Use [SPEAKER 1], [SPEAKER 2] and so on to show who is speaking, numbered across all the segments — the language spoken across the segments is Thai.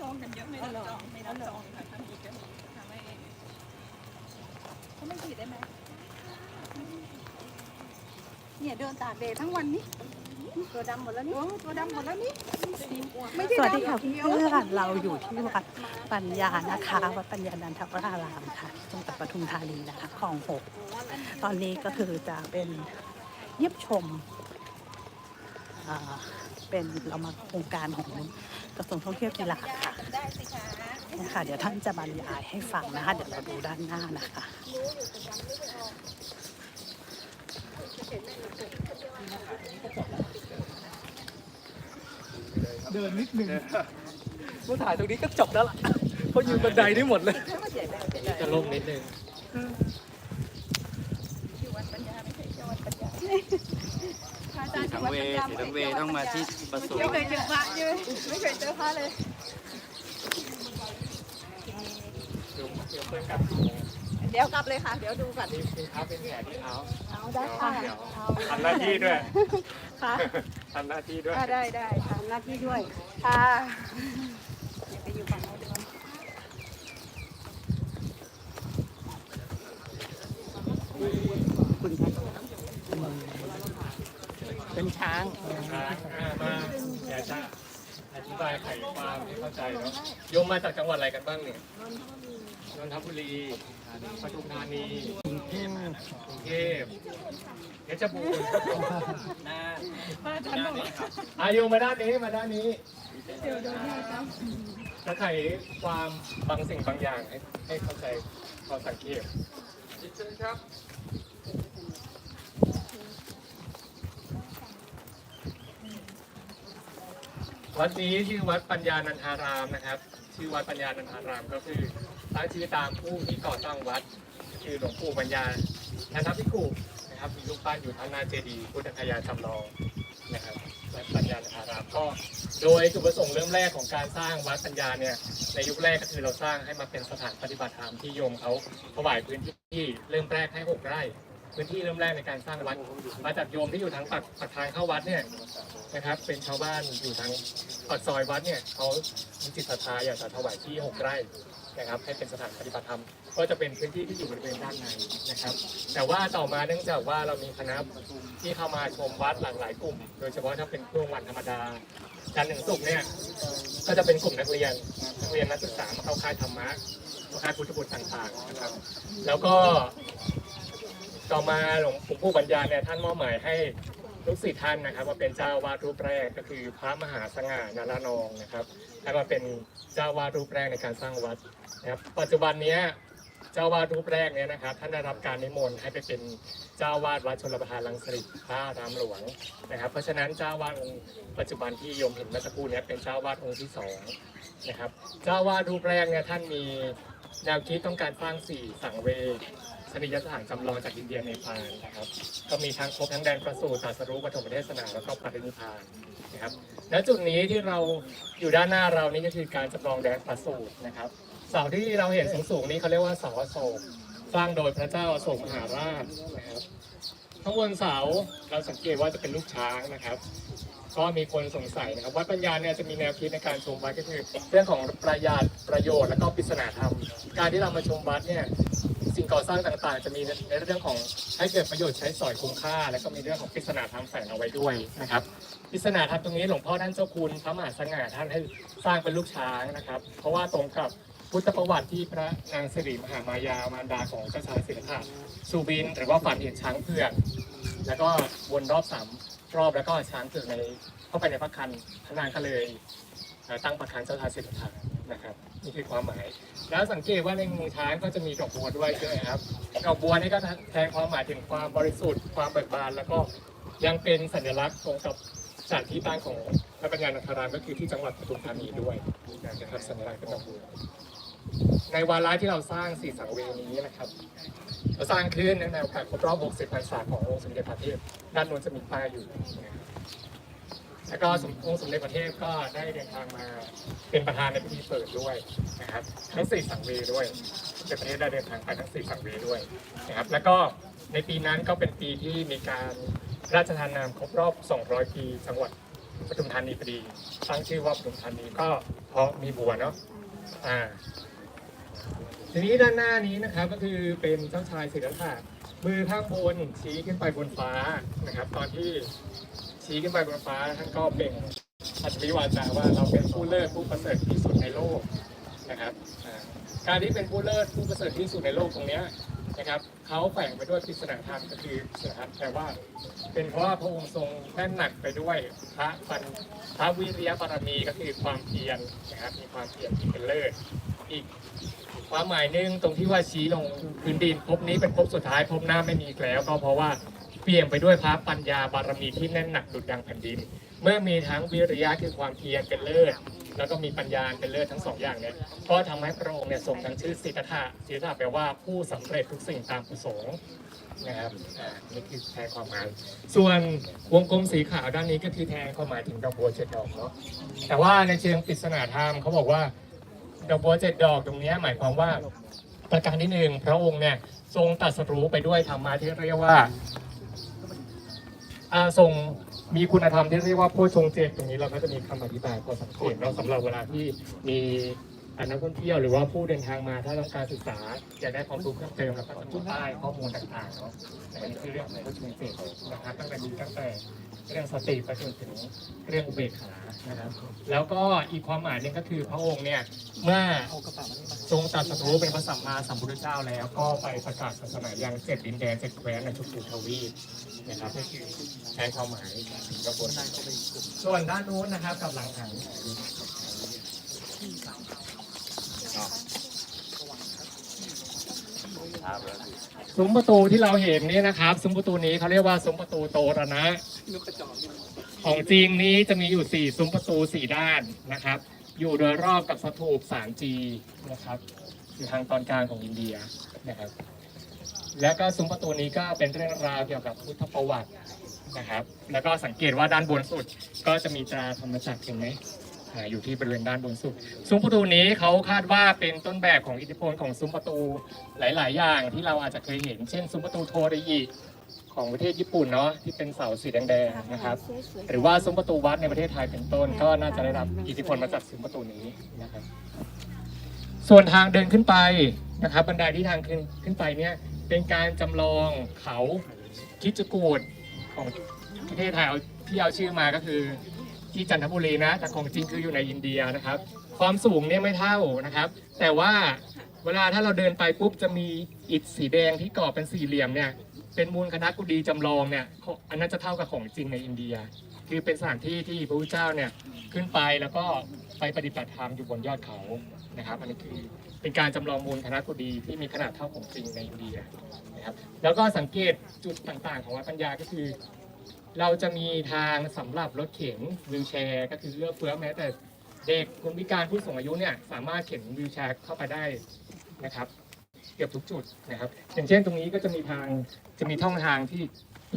[SPEAKER 1] จองกันเยอะไม่รับจองไม่รับจองค่ะทำอีกก็มีทำให้เขาไม่ฉีดได้ไหมเนี่ยเดินตากแดดทั้งวันนี้ตัวดำหมดแล้วนี่ตัวดำหมดแล้วนี่ไม่ได้
[SPEAKER 2] สวัสดีค่ะ
[SPEAKER 1] ดำอย่าง
[SPEAKER 2] เพื่
[SPEAKER 1] เดียว
[SPEAKER 2] อนๆเราอยู่ที่วัดปัญญานะคะวัดปัญญานันทวรารามค่ะจังหวัดปทุมธานีนะคะคลองหกตอนนี้ก็คือจะเป็นเยี่ยมชมอ่า เป็นเรามาโครงการของกระทรวงท่องเที่ยวกีฬาค่ะ
[SPEAKER 1] ได้สิคะ
[SPEAKER 2] นะคะเดี๋ยวท่านจะบรรยายให้ฟังนะคะ เดี๋ยวเราดูด้านหน้านะคะ
[SPEAKER 3] เดินนิดนึงมาถ่ายตรงนี้ก็จบแล้วล่ะเพราะยืนบันไดได้หมดเลย จะลงนิดนึง
[SPEAKER 1] อยู่วัดปัญญาไม่ใช่เจ้าวัดปัญญาพระอาจารย์
[SPEAKER 4] สังเวสีสังเวต้องมาที่ประสู
[SPEAKER 1] ไม่เคยเจอพระใช่ไหมไม่เคยเจอพระเลยเดี๋ยวกลับเลยค่ะ เดี๋ยวดูก่อน
[SPEAKER 3] นี่คือเท้าเป็นแผลที่เท้า
[SPEAKER 1] เอาได้ค่ะ
[SPEAKER 3] เดี๋ยว
[SPEAKER 1] เอา
[SPEAKER 3] ทำหน้าที่ด้วย
[SPEAKER 1] ค่ะ
[SPEAKER 3] ทำหน้าที่ด้วย
[SPEAKER 1] อ่าได้ได้ทำหน้าที่ด้วยค่ะเดี๋ยวไปอยู่ฝั่งโน้นดีกว่า
[SPEAKER 2] คุณค่ะ เป็นช้าง
[SPEAKER 3] อ่ามาเดี๋ยวจะอธิบายไขความให้เข้าใจเนาะโยมมาจากจังหวัดอะไรกันบ้างเนี่ยนนทบุรีปทุมธานีกรุงเทพกรุงเทพเพชรบูรณ์น่าน
[SPEAKER 1] พระอาจารย์บอกว่า
[SPEAKER 3] อายุมาด้านนี้มาด้านนี้
[SPEAKER 1] เดี๋ยวโดนนี่ครับ
[SPEAKER 3] จะไขความบางสิ่งบางอย่างให้ให้เข้าใจความสังเกตเชิญครับ วัดนี้ชื่อวัดปัญญานันทารามนะครับ ชื่อวัดปัญญานันทารามก็คือตั้งชื่อตามผู้ที่ก่อตั้งวัด คือหลวงปู่ปัญญานันทพิกุนะครับมีรูปปั้นอยู่ทางหน้าเจดีย์พุทธคยาจำลองนะครับวัดปัญญานันทารามก็โดยจุดประสงค์เริ่มแรกของการสร้างวัดปัญญาเนี่ยในยุคแรกก็คือเราสร้างให้มาเป็นสถานปฏิบัติธรรมที่โยมเขาถวายพื้นที่เริ่มแรกให้หกไร่ พื้นที่เริ่มแรกในการสร้างวัด มาจากโยมที่อยู่ทางปากปากทางเข้าวัดเนี่ยนะครับ เป็นชาวบ้านอยู่ทางปากซอยวัดเนี่ยเขามีจิตศรัทธาอยากจะถวายที่หกไร่นะครับ ให้เป็นสถานปฏิบัติธรรม ก็จะเป็นพื้นที่ที่อยู่บริเวณด้านในนะครับ แต่ว่าต่อมาเนื่องจากว่าเรามีคณะที่เข้ามาชมวัดหลากหลายกลุ่ม โดยเฉพาะถ้าเป็นช่วงวันธรรมดาจันทร์ถึงศุกร์เนี่ยก็จะเป็นกลุ่มนักเรียนนักเรียนนักศึกษามาเข้าค่ายธรรมะเข้าค่ายพุทธบุตรต่างๆนะครับ แล้วก็ ต่อมาหลวงปู่ปัญญาเนี่ยท่านมอบหมายให้ลูกศิษย์ท่านนะครับมาเป็นเจ้าวาดรูปแรกก็คือพระมหาสง่านารานองนะครับให้มาเป็นเจ้าวาดรูปแรกในการสร้างวัดนะครับปัจจุบันเนี้ยเจ้าวาดรูปแรกเนี่ยนะครับท่านได้รับการนิมนต์ให้ไปเป็นเจ้าวาดวัดชลประทานรังสิตพระรามหลวงนะครับ เพราะฉะนั้นเจ้าวาดองค์ปัจจุบันที่โยมเห็นเมื่อสักครู่เนี้เป็นเจ้าวาดองค์ที่สองนะครับเจ้าวาดรูปแรกเนี่ยท่านมีแนวคิดต้องการสร้างสี่สังเว สนิยสถานจำลองจากอินเดียเนปาลนะครับ ก็มีทั้งครบทั้งแดนประสูติตรัสรู้ปฐมเทศนาแล้วก็ปรินิพานนะครับและจุดนี้ที่เราอยู่ด้านหน้าเรานี่ก็คือการจำลองแดนประสูตินะครับ เสาที่เราเห็นสูงๆนี้เขาเรียกว่าเสาอโศกสร้างโดยพระเจ้าอโศกมหาราชนะครับข้างบนเสาเราสังเกตว่าจะเป็นลูกช้างนะครับ ก็มีคนสงสัยนะครับวัดปัญญาเนี่ยจะมีแนวคิดในการชมวัดก็คือ เรื่องของประหยัดประโยชน์และก็ปริศนาธรรม การที่เรามาชมวัดเนี่ย สิ่งก่อสร้างต่างๆ จะมีในเรื่องของให้เกิดประโยชน์ใช้สอยคุ้มค่า และก็มีเรื่องของปริศนาธรรมแฝงเอาไว้ด้วยนะครับปริศนาธรรมตรงนี้หลวงพ่อท่านเจ้าคุณพระมหาสง่าท่านให้สร้างเป็นลูกช้างนะครับ เพราะว่าตรงกับพุทธประวัติที่พระนางสิริมหามายามารดาของเจ้าชายสิทธัตถะสุบิน หรือว่าฝันเห็นช้างเผือกแล้วก็วนรอบสามรอบแล้วก็ช้างเผือกในเข้าไปในพระคันพระนางก็เลยตั้งพระคันเจ้าชายสิทธัตถะ นะครับนี่คือความหมาย แล้วสังเกตว่าในงูช้างก็จะมีดอกบัวด้วยใช่ไหมครับดอกบัวนี่ก็แทนความหมายถึงความบริสุทธิ์ความเบิกบาน แล้วก็ยังเป็นสัญลักษณ์ตรงกับสถานที่ตั้งของพระปัญญานันทารามก็คือที่จังหวัดปทุมธานีด้วยนะครับสัญลักษณ์เป็นดอกบัวในวาระที่เราสร้างสี่สังเวชนี้นะครับเราสร้างขึ้นในโอกาสครบรอบ 60 พรรษาขององค์สมเด็จพระเทพด้านนู้นจะมีป้ายอยู่ แล้วก็สมองค์สมเด็จพระเทพก็ได้เดินทางมาเป็นประธานในพิธีเปิดด้วยนะครับทั้งสี่สังเวยด้วยสมเด็จพระเทพได้เดินทางไปทั้งสี่สังเวยด้วยนะครับแล้วก็ในปีนั้นก็เป็นปีที่มีการพระราชทานนามครบรอบ 200 ปีจังหวัดปทุมธานีพอดีตั้งชื่อว่าปทุมธานีก็เพราะมีบัวเนาะอ่าทีนี้ด้านหน้านี้นะครับก็คือเป็นเจ้าชายสิทธัตถะมือข้างบนชี้ขึ้นไปบนฟ้านะครับ ตอนที่ ชี้ขึ้นไปบนฟ้าท่านก็เปล่งอัจฉริวาจาว่าเราเป็นผู้เลิศผู้ประเสริฐที่สุดในโลกนะครับการที่เป็นผู้เลิศผู้ประเสริฐที่สุดในโลกตรงนี้นะครับเขาแฝงไปด้วยปริศนาธรรมก็คือนาธรรมแปลว่า เป็นเพราะว่าพระองค์ทรงแน่นหนักไปด้วยพระปัญพระวิริยบารมีก็คือความเพียรนะครับมีความเพียรที่เป็นเลิศอีกความหมายหนึ่งตรงที่ว่าชี้ลงพื้นดินภพนี้เป็นภพสุดท้ายภพหน้าไม่มีแล้ว ก็เพราะว่า เปลี่ยนไปด้วยพระปัญญาบารมีที่แน่นหนักดุจดังแผ่นดิน เมื่อมีทั้งวิริยะคือความเพียรเป็นเลิศแล้วก็มีปัญญาเป็นเลิศทั้งสองอย่างเนี่ยก็ทำให้พระองค์เนี่ยทรงทั้งชื่อสิทธะสิทธะแปลว่าผู้สำเร็จทุกสิ่งตามประสงค์นะครับอ่านี่คือแทนความหมาย ส่วนวงกลมสีขาวด้านนี้ก็คือแทนความหมายถึงดอกบัวเจ็ดดอกเนาะแต่ว่าในเชิงปริศนาธรรมเขาบอกว่าดอกบัวเจ็ดดอกตรงนี้หมายความว่าประการที่หนึ่งพระองค์เนี่ยทรงตรัสรู้ไปด้วยธรรมะที่เรียกว่า ทรงมีคุณธรรมที่เรียกว่าโพชงเจตตรงนี้เราก็จะมีคำอธิบายพอสังเกตเราสำหรับเวลาที่มี นักท่องเที่ยวหรือว่าผู้เดินทางมาถ้าต้องการศึกษาอยากได้ความรู้เพิ่มเติมแล้วก็จะมีป้ายข้อมูลต่างๆเนาะอันนี้คือเรื่องของโพชงเจตนะครับตั้งแต่มีตั้งแต่เรื่องสติไปจนถึงเรื่องอุเบกขานะครับ แล้วก็อีกความหมายหนึงก็คือพระองค์เนี่ยเมื่อทรงตรัสรู้เป็นพระสัมมาสัมพุทธเจ้าแล้ว ก็ไปประกาศศาสนายังเจ็ดดินแดนเจ็ดแคว้นในทุกๆทวีปนะครับนี่คือใช้ความหมายถึงกระบวนส่วนด้านนู้นนะครับกับหลังหัน ซุ้มประตูที่เราเห็นนี่นะครับซุ้มประตูนี้เขาเรียกว่าซุ้มประตูโตระนะ ของจริงนี้จะมีอยู่4ซุ้มประตู4ด้านนะครับ อยู่โดยรอบกับสถูป 3G นะครับ อยู่ทางตอนกลางของอินเดียนะครับ แล้วก็ซุ้มประตูนี้ก็เป็นเรื่องราวเกี่ยวกับพุทธประวัตินะครับ แล้วก็สังเกตว่าด้านบนสุดก็จะมีตราธรรมจักรเห็นไหม อ่าอยู่ที่บริเวณด้านบนสุด ซุ้มประตูนี้เขาคาดว่าเป็นต้นแบบของอิทธิพลของซุ้มประตูหลาย ๆ อย่างที่เราอาจจะเคยเห็น เช่น ซุ้มประตูโทริยิของประเทศญี่ปุ่นเนาะที่เป็นเสาสีแดงๆนะครับ หรือว่าซุ้มประตูวัดในประเทศไทยเป็นต้น ก็น่าจะได้รับอิทธิพลมาจากซุ้มประตูนี้นะครับ ส่วนทางเดินขึ้นไปนะครับ บันไดที่ทางขึ้นขึ้นไปเนี่ยเป็นการจำลองเขาคิดจกูดของประเทศไทยเอาที่เอาชื่อมาก็คือ ที่จันทบุรีนะแต่ของจริงคืออยู่ในอินเดียนะครับ ความสูงเนี่ยไม่เท่านะครับ แต่ว่าเวลาถ้าเราเดินไปปุ๊บจะมีอิฐสีแดงที่ก่อเป็นสี่เหลี่ยมเนี่ยเป็นมูลคณะกุฎีจำลองเนี่ยอันนั้นจะเท่ากับของจริงในอินเดีย คือเป็นสถานที่ที่พระพุทธเจ้าเนี่ยขึ้นไปแล้วก็ไปปฏิบัติธรรมอยู่บนยอดเขานะครับ อันนี้คือเป็นการจำลองมูลคณะกุฎีที่มีขนาดเท่าของจริงในอินเดียนะครับแล้วก็สังเกตจุดต่างๆ ของวัดปัญญาก็คือ เราจะมีทางสำหรับรถเข็นวิวแชร์ก็คือเอื้อเฟื้อแม้แต่เด็กคนพิการผู้สูงอายุเนี่ยสามารถเข็นวิวแชร์เข้าไปได้นะครับ เกือบทุกจุดนะครับ อย่างเช่นตรงนี้ก็จะมีทางจะมีท่องทางที่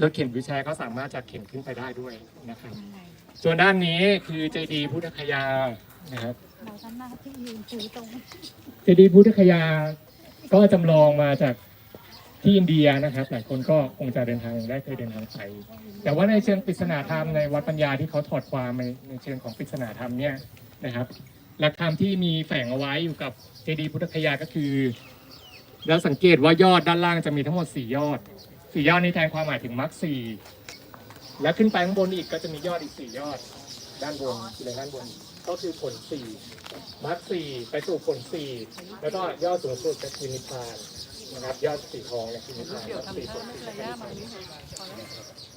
[SPEAKER 3] รถเข็นวิวแชร์ก็สามารถจะเข็นขึ้นไปได้ด้วยนะครับ ส่วนด้านนี้คือเจดีย์พุทธคยานะครับ
[SPEAKER 1] เราทำหน้าที่ยืนถือตรง
[SPEAKER 3] เจดีย์พุทธคยาก็จำลองมาจาก ที่อินเดียนะครับหลายคนก็คงจะเดินทางได้เคยเดินทางไปแต่ว่าในเชิงปริศนาธรรมในวัดปัญญาที่เขาถอดความในในเชิงของปริศนาธรรมเนี่ยนะครับหลักธรรมที่มีแฝงเอาไว้อยู่กับเจดีย์พุทธคยาก็คือแล้วสังเกตว่ายอดด้านล่างจะมีทั้งหมดสี่ยอดสี่ยอดนี้แทนความหมายถึงมรรคสี่แล้วขึ้นไปข้างบนอีกก็จะมียอดอีกสี่ยอด ด้านบนคือด้านบนก็คือผลสี่มรรคสี่ไปสู่ผลสี่แล้วก็ยอดสูงสุดก็คือนิพพาน นะครับยอดสีทองเนี่ยคือนิพพานยอดสี่ผลสี่คือนิพพาน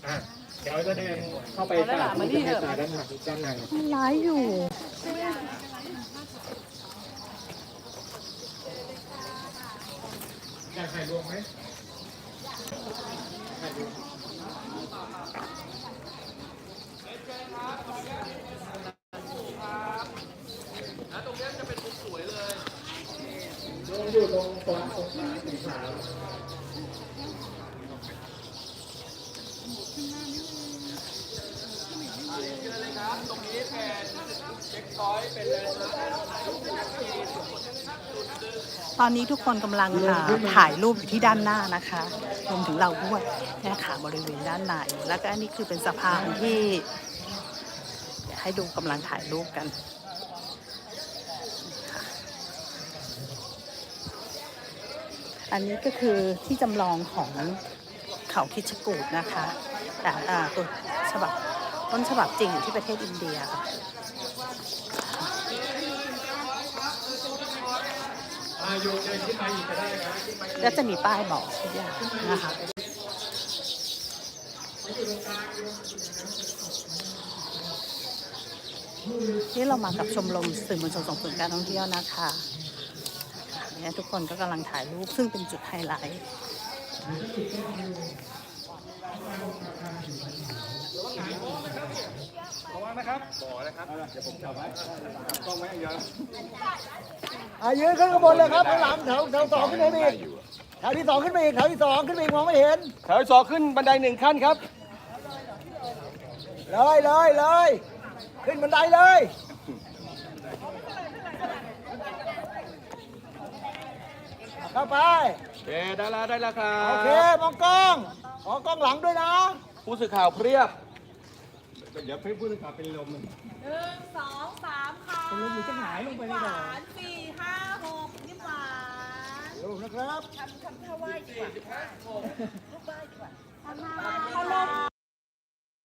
[SPEAKER 3] อะเดี๋ยวเราจะเดินเข้าไปตามที่ให้ตาด้านหลังด้านใน
[SPEAKER 2] มันร้ายอยู่
[SPEAKER 3] อยากถ่ายรวมไหมถ่ายรวมลงอยู่ตรง ตรงตรงขาสีขาว
[SPEAKER 2] ตอนนี้ทุกคนกำลังอ่าถ่ายรูปอยู่ที่ด้านหน้านะคะรวมถึงเราด้วยนี่ยค่ะบริเวณด้านในแล้วก็อันนี้คือเป็นสะพานที่ให้ดูกำลังถ่ายรูปกัน อันนี้ก็คือที่จำลองของเขาคิชกูดนะคะแต่ตัวฉบับต้นฉบับจริงอยู่ที่ประเทศอินเดียค่ะ
[SPEAKER 3] อาโยเดินขึ้นมาอีกก็ได้นะขึ้นมาอีก
[SPEAKER 2] ก็จะมีป้ายบอกทุกอย่างนะคะที่เรามากับชมรมสื่อมวลชนส่งเสริมการท่องเที่ยวนะคะ เนี่ยทุกคนก็กำลังถ่ายรูปซึ่งเป็นจุดไฮไลท์
[SPEAKER 5] อายืนขึ้นข้างบนเลยครับข้างหลังแถวแถวสองขึ้นไปอีกแถวที่สองขึ้นไปอีกแถวที่สองขึ้นไปอีกมองไม่เห็น
[SPEAKER 6] แถวสองขึ้นบันไดหนึ่งขั้นครับ
[SPEAKER 5] เลยเลยเลยขึ้นบันไดเลย เข้าไป
[SPEAKER 6] โอเคได้แล้วได้แล้วครั
[SPEAKER 5] โอเค
[SPEAKER 6] บ
[SPEAKER 5] มองกล้องมองกล้องหลังด้วยนะ
[SPEAKER 6] ผู้สื่อข่าวเพียบ
[SPEAKER 3] เดี๋ยวเพื่อนพูดข่าวเป็นลม
[SPEAKER 1] หนึ่งสองสามค่ะลงอยู่จะหายลงไปหวานสี่ห้าหกยิ้มหวาน
[SPEAKER 5] ดูนะครับ
[SPEAKER 1] ทำทำท่าไหว้ดีกว่าท่าไหว้ดีกว่าท่าไหว้เขาลง